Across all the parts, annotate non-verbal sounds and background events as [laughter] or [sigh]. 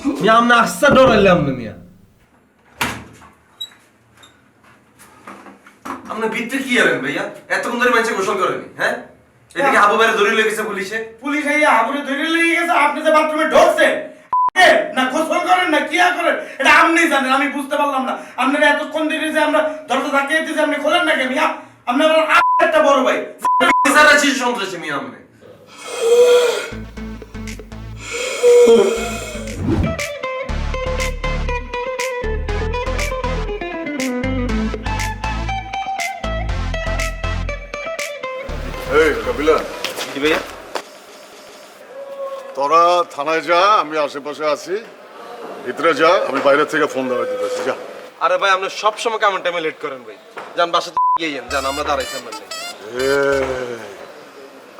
মিয়া আপনি আসছে ডরাইলাম না মিয়া আপনি ভিতরে কি করেন ভাইয়া এতক্ষণ ধরে মানুষে গোসল করেনি হ্যাঁ এদিকে আবু বাইরে ধরে লেগেছে পুলিশে পুলিশ আইয়া হাবুরে ধরে লেগে গেছে আপনি যে বাথরুমে ঢোকছেন না গোসল করেন না কিয়া করেন এটা আপনি জানেন আমি বুঝতে পারলাম না আপনারা এতক্ষণ ধরে যে আমরা দরজা থাকিয়ে দিয়েছি আপনি খোলেন না কেন আপনি আমার একটা বড় ভাই সারা শিশু সন্ত্রাসী মিয়া আপনি এই কপিলা কি ভাইয়া। তোরা থানায় যা আমি আশেপাশে আছি। ভিতরে যা আমি বাইরে থেকে ফোন দেওয়া দিতেছি যা। আরে ভাই আপনি সব সময় কেমন টাইমে লেট করেন ভাই? যান বাসা গিয়ে যান যান আমরা দাঁড়াইছি আমরা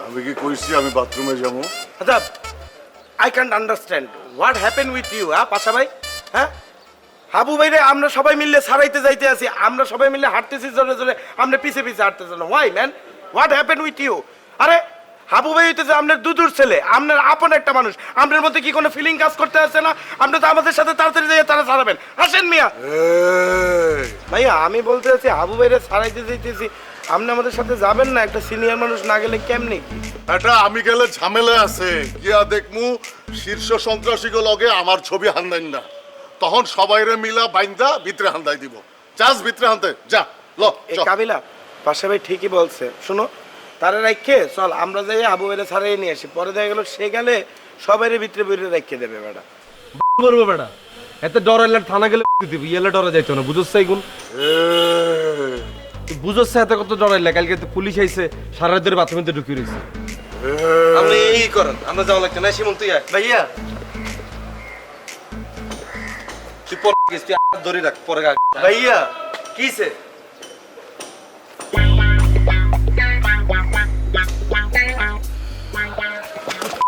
আমি কি কইছি আমি বাথরুমে যাব? আচ্ছা I can't understand what happen with you হ্যাঁ পাশা ভাই? হ্যাঁ? হাবু ভাইরে আমরা সবাই মিলে সারাইতে যাইতে আছি। আমরা সবাই মিলে হাঁটতেছি জোরে জোরে আমরা পিছে পিছে হাঁটতেছি না। Why man what happen with you আরে হাবু ভাই হইতেছে আপনার দুদুর ছেলে আপনার আপন একটা মানুষ। আপনার মধ্যে কি কোনো ফিলিং কাজ করতে আসছে না? আপনি তো আমাদের সাথে তাড়াতাড়ি যাই তারা সারাবেন আসেন মিয়া। ভাইয়া আমি বলতে চাচ্ছি হাবু ভাইরে সারাইতে যাইতেছি। আপনি আমাদের সাথে যাবেন না একটা সিনিয়র মানুষ না গেলে কেমনি এটা আমি গেলে ঝামেলা আছে। গিয়া দেখমু শীর্ষ সন্ত্রাসী লগে আমার ছবি হান্দাইন না। তখন সবাইরে মিলা বাইন্দা ভিতরে হান্দাই দিব। চাস ভিতরে হানতে যা ল কাবিলা পাশে ভাই ঠিকই বলছে। শুনো তারে রাখে চল আমরা যাই আবু বেড়ে ছাড়াই নিয়ে আসি। পরে দেখা গেল সে গেলে সবাই ভিতরে ভিতরে রেখে দেবে ম্যাডাম করব বেটা? এত ডরাইলে থানা গেলে দিবি? ইয়েলে ডরা যাইতো না গুণ। বুঝছ এত কত ডরাইলে কালকে পুলিশ আইছে সারা রাত ধরে বাথরুমে ঢুকিয়ে রয়েছে। আপনি এই করেন আমরা যাওয়া লাগছে না। শিমন তুই ভাইয়া। তুই পরে গেছিস, তুই ধরে রাখ পরে ভাইয়া কিসে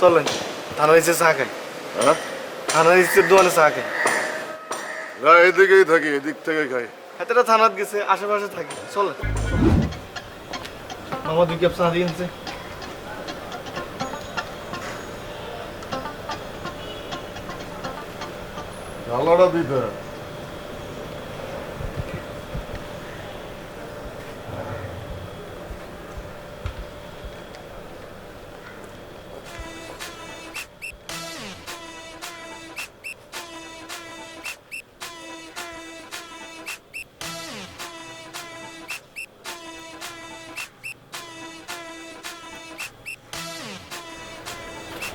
চলেন থানা নিচে চা খাই। হ্যাঁ? থানা নিচে চা খাই। না এদিকেই থাকি এদিক থেকে খাই। হাতেটা থানাত গেছে আশেপাশে থাকি চলেন। মামা দুই কাপ চা দিয়েছে ঝালাটা দিতে।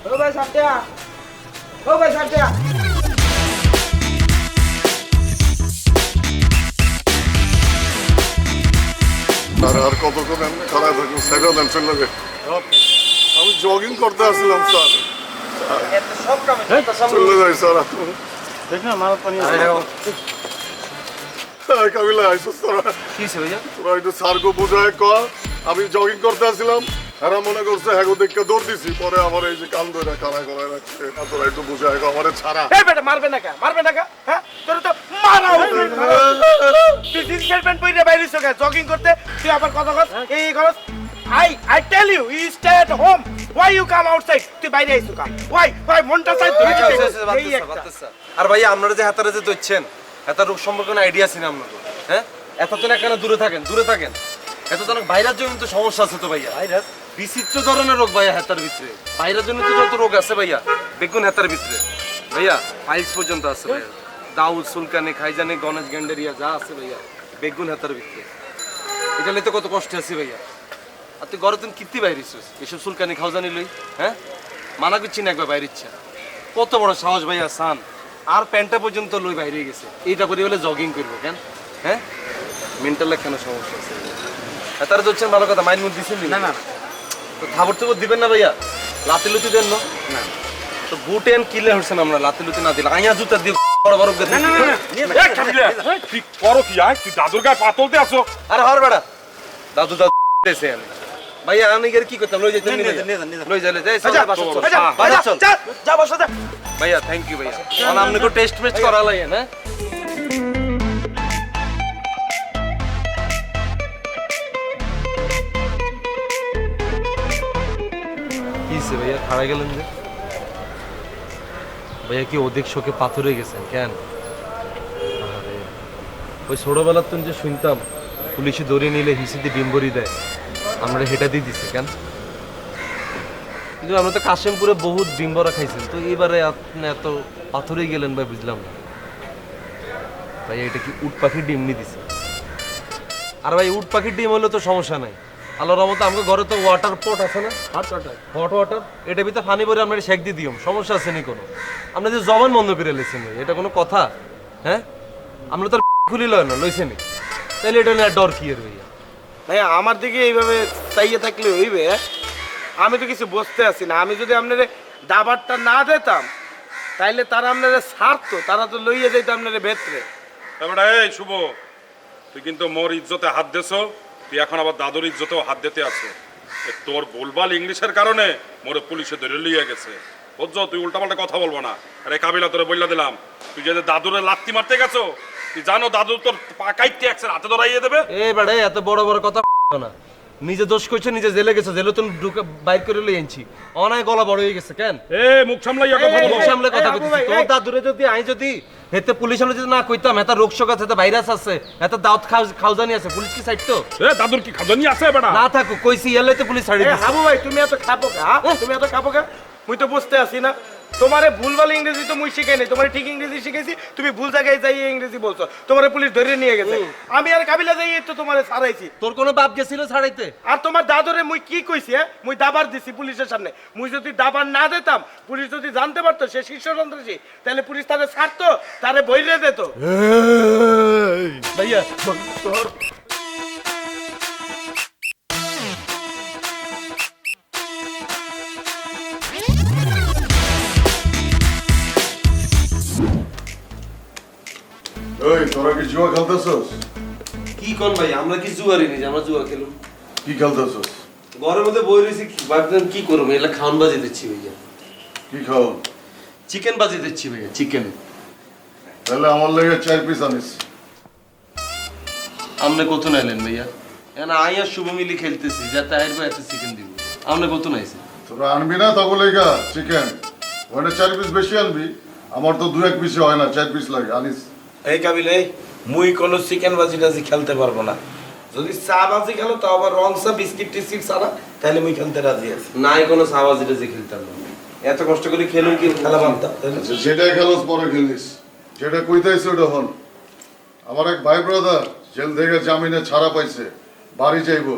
ও ভাই সাতটা। ও ভাই সাতটা। আর আর কতক্ষণ এমনি খারাপ থাকব? সেটা টেনশন লাগে আমি জগিং করতে আসছিলাম স্যার। চলে যাই স্যার। আপনি দেখ না মারা পানি কাবিলা আইসো তোরা। কি হইছে তোরা একটু স্যারকে বুঝায় কর আমি জগিং করতে আসছিলাম। এরা মনে করছে দেখে দৌড় দিছি। পরে আমার এই যে কান ধরে কানা করায় রাখছে তোরা একটু বুঝায় কর আমারে ছাড়া। এই বেটা মারবে না কা? মারবে না কা? হ্যাঁ? তোর তো মারা তুই জিন্স শার্ট প্যান্ট পরে বাইরে এসো জগিং করতে। তুই আবার কথা কর এই করস I I tell you you stay at home why you come outside তুই বাইরে আইসো কা? ওয়াই ওয়াই মনটা চাই ধরে দিতে এই আর ভাইয়া আপনারা যে হাতারে যে দইছেন এত রোগ সম্পর্কে কোনো আইডিয়া আছে না আপনার হ্যাঁ? এত জন একখানে দূরে থাকেন দূরে থাকেন। এত জন বাইরের জন্য তো সমস্যা আছে তো ভাইয়া। ভাইরাস? বিচিত্র ধরনের রোগ ভাইয়া হাতার ভিতরে। বাইরের জন্য তো যত রোগ আছে ভাইয়া বেগুন হাতার ভিতরে। ভাইয়া পাইলস পর্যন্ত আছে ভাইয়া। দাউদ সুলকানি খাইজানে, গণেশ গ্যান্ডেরিয়া যা আছে ভাইয়া বেগুন হাতার ভিতরে। এটা লইতে কত কষ্ট আছে ভাইয়া। আর তুই ঘরে তুমি কীর্তি বাইরিছিস এসব সুলকানি খাওজানি লই হ্যাঁ? মানা করছি না একবার বাইরে ইচ্ছা। কত বড় সাহস ভাইয়া, সান। আর প্যান্টটা পর্যন্ত লই বাইরে গেছে। এইটা করে বলে জগিং করব, কেন? হ্যাঁ? মেন্টাল কেন সমস্যা আছে? তারা তো হচ্ছেন ভালো কথা মাইন্ড মুড দিচ্ছেন না না। তো খাবার দিবেন না ভাইয়া? লাতি লুচি দেন না? তো বুটে এন কিলে হচ্ছেন আমরা লাতি লুতি না দিলে? আইয়া জুতা দিয়ে বড় বড় করে দিই। এই কাবিলা, তুই করো কি? আয় তুই দাদুর গায়ে পা তুলতে আসো আরে হর বেড়া। দাদু দাদু দেশে আমি। ভাইয়া আমি গেলে কি করতাম? লই যাইতাম লই যাইলে যাই চল বাসা চল। আচ্ছা, বাসা যা, যা, যা যা। ভাইয়া থ্যাংক ইউ ভাইয়া। মানে আপনাকে টেস্ট মেস্ট করা লাগে না কিসে ভাইয়া খাড়া গেলেন যে। ভাইয়া কি অধিক শোকে পাথরে গেছেন? কেন? ওই ছোটবেলার তো যে শুনতাম, পুলিশে ধরে নিলে হিসিতে ডিম্বরি দেয়। আমরা হেটা দিয়ে দিছে, কেন? কিন্তু আমরা তো কাশিমপুরে বহুত ডিম্বরা খাইছেন, তো এবারে আপনি এত পাথরে গেলেন ভাই, বুঝলাম না। ভাই এটা কি উট পাখির ডিম নিয়ে দিছে? আর ভাই, উট পাখির ডিম হলে তো সমস্যা নাই। আল্লাহর রহমতে আমাকে ঘরে তো ওয়াটার পট আছে না? হট ওয়াটার এটা ভিতরে পানি ভরে আমরা শেক দিয়ে দিও সমস্যা আছে নি কোনো? আপনি যে জবান বন্ধ করে লেছেন এটা কোনো কথা? হ্যাঁ? আমরা তো [laughs] খুলি লয় না লইছেনি তাহলে এটা নিয়ে আর ডর কি এর ভাইয়া? ভাইয়া আমার দিকে এইভাবে চাইয়ে থাকলে হইবে? আমি তো কিছু বসতে আছি না। আমি যদি আপনার দাবারটা না দিতাম তাইলে তারা আপনারা ছাড়তো তারা তো লইয়ে যেত আপনার ভেতরে। এবারে এই শুভ তুই কিন্তু মোর ইজ্জতে হাত দেছো তুই এখন আবার দাদুর ইজ্জতেও হাত দিতে আছো। তোর ভুলভাল ইংলিশের কারণে মোরে পুলিশে ধরে লিয়ে গেছে। বুঝছ? তুই উল্টাপাল্টা কথা বলব না। আরে কাবিলা তোরে বললা দিলাম। তুই যদি দাদুরে লাত্তি মারতে গেছো তুই জানো দাদু তোর পা কাইতে একসাথে হাতে ধরাইয়ে দেবে? এ বেড়ে এত বড় বড় কথা না। নিজে দোষ করছ নিজে জেলে গেছে জেলে তুমি ঢুকে বাইর করে লই আনছি। অনায় গলা বড় হয়ে গেছে কেন? এ মুখ সামলাইয়া কথা বলো। মুখ সামলে কথা কইতেছি তোর দাদুরে যদি আই যদি হেতে পুলিশ আমি যদি না কইতাম এত রোগ শোক আছে এত ভাইরাস আছে এটা দাউত খাও খাওজানি আছে পুলিশ কি সাইড তো এ দাদুর কি খাওজানি আছে বেটা না থাকো কইছি এলে তো পুলিশ ছাড়ি এ, দিছে। হাবু ভাই তুমি এত খাব কা হ্যাঁ? তুমি এত খাব কা মুই তো বুঝতে আসি না। তোমারে ভুলভাল ইংরেজি তো মুই শিখাই নাই তোমার ঠিক ইংরেজি শিখেছি তুমি ভুল জায়গায় যাই ইংরেজি বলছো তোমারে পুলিশ ধরে নিয়ে গেছে। আমি আর কাবিলা যাই তো তোমারে ছাড়াইছি। তোর কোনো বাপ গেছিল ছাড়াইতে? আর তোমার দাদরে মুই কি কইছি হ্যাঁ? মুই দাবার দিছি পুলিশের সামনে। মুই যদি দাবার না দিতাম পুলিশ যদি জানতে পারতো সে শীর্ষ সন্ত্রাসী তাহলে পুলিশ তারে ছাড়তো তারে বইরে দিত। ভাইয়া তোরা কি জুয়া খেলতেছস? কি কোন ভাই আমরা কি জুয়ারি আমরা জুয়া খেলুম? কি খেলতেছস? ঘরের মধ্যে বই রয়েছি কি? করব? এলা খাওয়ান বাজি দিচ্ছি ভাইয়া। কি খাও চিকেন বাজি দিচ্ছি ভাইয়া চিকেন। তাহলে আমার লেগে চার পিস আনিস। আপনি কত নাইলেন ভাইয়া? এনা আইয়া শুভ মিলি খেলতেছি যাতে আইর ভাই এত চিকেন দিব। আপনি কত নাইছে? তোরা আনবি না তখন লেগা চিকেন। ওখানে চার পিস বেশি আনবি আমার তো দু এক পিসে হয় না চার পিস লাগে আনিস। এই কাবিল এই মুই কোনো চিকেন বাজি টাজি খেলতে পারব না। যদি চা বাজি খেলো তাও আবার রং চা বিস্কিট টিস্কিট ছাড়া তাহলে মুই খেলতে রাজি আছি। নাই কোনো সাবাজি টাজি খেলতাম না। এত কষ্ট করে খেলুম কি খেলা বানতাম আচ্ছা যেটাই খেলোস পরে খেলিস। যেটা কইতেছে ওটা হন। আমার এক ভাই ব্রাদার জেল থেকে জামিনে ছাড়া পাইছে বাড়ি যাইবো।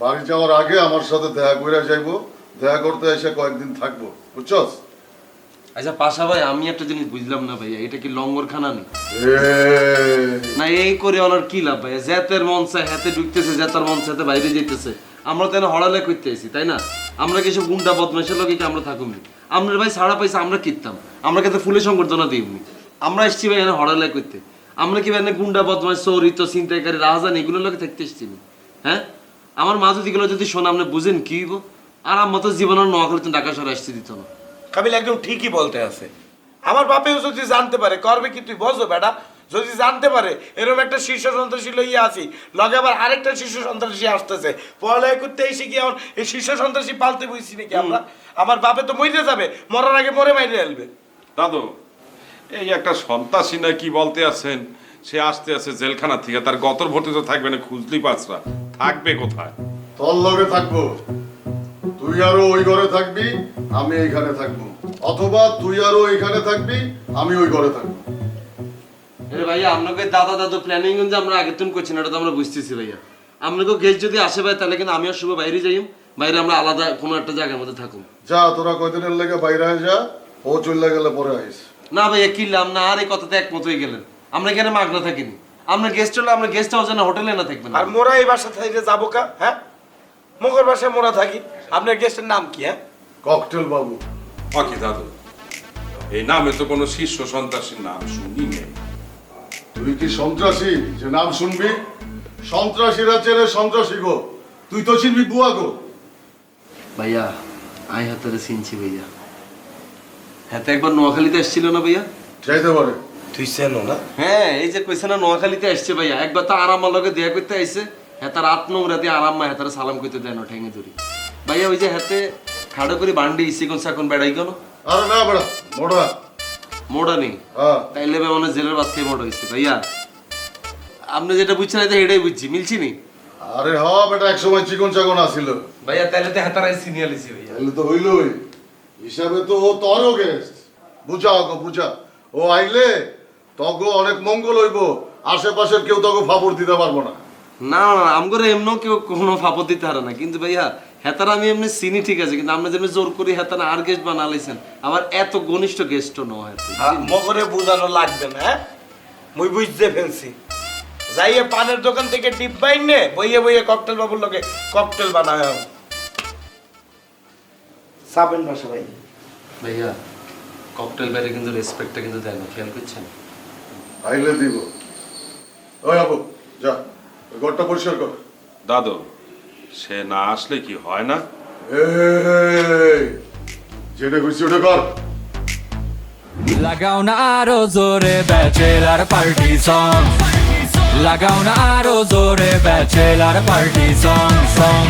বাড়ি যাওয়ার আগে আমার সাথে দেখা করে যাইবো দেখা করতে এসে কয়েকদিন থাকব। বুঝছস? আচ্ছা পাশা ভাই আমি একটা জিনিস বুঝলাম না ভাইয়া এটা কি লঙ্গর খানা নেই না এই করে ওনার কি লাভ ভাইয়া? জেতের মন চায় হাতে ঢুকতেছে জেতার মন চাইতে বাইরে যেতেছে। আমরা তো এনে হড়ালে করতে আছি তাই না? আমরা কি সব গুন্ডা বদমাশের লোকে কি আমরা থাকুমি আমরা ভাই সারা পয়সা আমরা কিনতাম আমরা কিন্তু ফুলের সংবর্ধনা দিইনি আমরা এসছি ভাই এনে হড়ালে করতে। আমরা কি ভাই এনে গুন্ডা বদমাশ চৌরিত চিন্তাকারী রাজধানী এগুলো লোকে থাকতে এসছি না? হ্যাঁ? আমার মা যদি এগুলো যদি শোনা আপনি বুঝেন কি? আর আমার মতো জীবনের নোয়াখালী তো ঢাকা শহরে আসতে দিত না। কাবিল একদম ঠিকই বলতে আছে। আমার বাপেও যদি জানতে পারে করবে কি তুই বসো বেটা যদি জানতে পারে এরকম একটা শীর্ষ সন্ত্রাসী লইয়া আছি লগে আবার আরেকটা শীর্ষ সন্ত্রাসী আসতেছে পড়ালেখা করতে এসে কি এখন এই শীর্ষ সন্ত্রাসী পালতে বইছি নাকি আমরা? আমার বাপে তো মরে যাবে মরার আগে মরে মাইরে আসবে দাদু এই একটা সন্ত্রাসী না কি বলতে আছেন? সে আসতে আছে জেলখানা থেকে তার গতর ভর্তি তো থাকবে না খুঁজলি পাঁচরা। থাকবে কোথায়? তোর লগে থাকব। তুই আরও ওই ঘরে থাকবি আমি এইখানে থাকব। অথবা তুই আরও এইখানে থাকবি আমি ওই ঘরে থাকব। আরে ভাইয়া আপনাকে দাদা দাদু প্ল্যানিং যে আমরা আগে তুমি করছি না এটা তো আমরা বুঝতেছি ভাইয়া। আপনাকে গেস্ট যদি আসে ভাই তাহলে কিন্তু আমিও শুভ বাইরে যাই বাইরে আমরা আলাদা কোনো একটা জায়গার মধ্যে থাকুন যা তোরা কয়দিনের লেগে বাইরে আয় যা ও চলে গেলে পরে আইস। না ভাইয়া কিনলাম না আর এই কথাতে একমত হয়ে গেলেন। আমরা এখানে মাগনা থাকিনি। আমরা গেস্ট হলে আমরা গেস্ট হাউসে না হোটেলে না থাকবেন। আর মোরা এই বাসা থেকে যাব কা? হ্যাঁ? মুখের বাসায় মোরা থাকি। আপনার গেস্টের নাম কি হ্যাঁ? ককটেল বাবু বাকি দাদু এই নামে তো কোনো শীর্ষ সন্ত্রাসীর নাম শুনি নেই। তুই কি সন্ত্রাসী? যে নাম শুনবি? সন্ত্রাসীরা চেনে সন্ত্রাসী গো। তুই তো চিনবি বুয়া গো। ভাইয়া আই হাতারে চিনছি ভাইয়া। হ্যাঁ তো একবার নোয়াখালীতে এসেছিল না ভাইয়া? চাইতে পারে। তুই চেনো না? হ্যাঁ এই যে কইছে না নোয়াখালীতে আসছে ভাইয়া। একবার তো আরাম লগে দেয়া করতে আইছে। হ্যাঁ তার আত নোংরা দিয়ে আরাম মা হ্যাঁ সালাম করতে দেয় না ঠেঙে ধরি। ভাইয়া ওই যে হেতে খাড়ো করে বান্ডি ইসি কোন সাকন বেড়াই কেন আরে না বেড়া মোড়া। মোড়া নেই? হ্যাঁ। তাইলে ভাই মানে জেলের বাদ থেকে মোড়া হয়েছে ভাইয়া আপনি যেটা বুঝছেন এটা এটাই বুঝছি। মিলছি নি আরে হ বেটা এক সময় চিকন চাকন আসিল ভাইয়া তাইলে তো হাতারাই সিনিয়া লিছি ভাইয়া। তাহলে তো হইলই। হিসাবে তো ও তোরও গেস্ট বুঝা ওকে বুঝা। ও আইলে তগো অনেক মঙ্গল হইব। আশেপাশের কেউ তগো ফাপড় দিতে পারব না। না না না, আমগরে এমনও কেউ কোনো ফাপত দিতে পারে না। কিন্তু ভাইয়া হেতার আমি এমনি চিনি ঠিক আছে কিন্তু আমরা যেমনি জোর করি হেতার আর গেস্ট বানালাইছেন আবার এত ঘনিষ্ঠ গেস্টও নয় আর মগরে বুঝানো লাগবে না হ্যাঁ? মুই বুঝতে ফেলছি। যাইয়ে পানের দোকান থেকে টিপ বাইন নে বইয়ে বইয়ে ককটেল বাবুর লোকে ককটেল বানায় সাবেন বাসা ভাই ভাইয়া ককটেল বাইরে কিন্তু রেসপেক্টটা কিন্তু দেয় না খেয়াল করছেন? আইলে দিব। ওই আবু যা। ঘরটা পরিষ্কার কর। দাদু সে না আসলে কি হয় না? যেটা খুশি ওটা কর। লাগাও না আরও জোরে ব্যাচেলার পার্টি সং লাগাও না আরও জোরে ব্যাচেলার পার্টি সং সং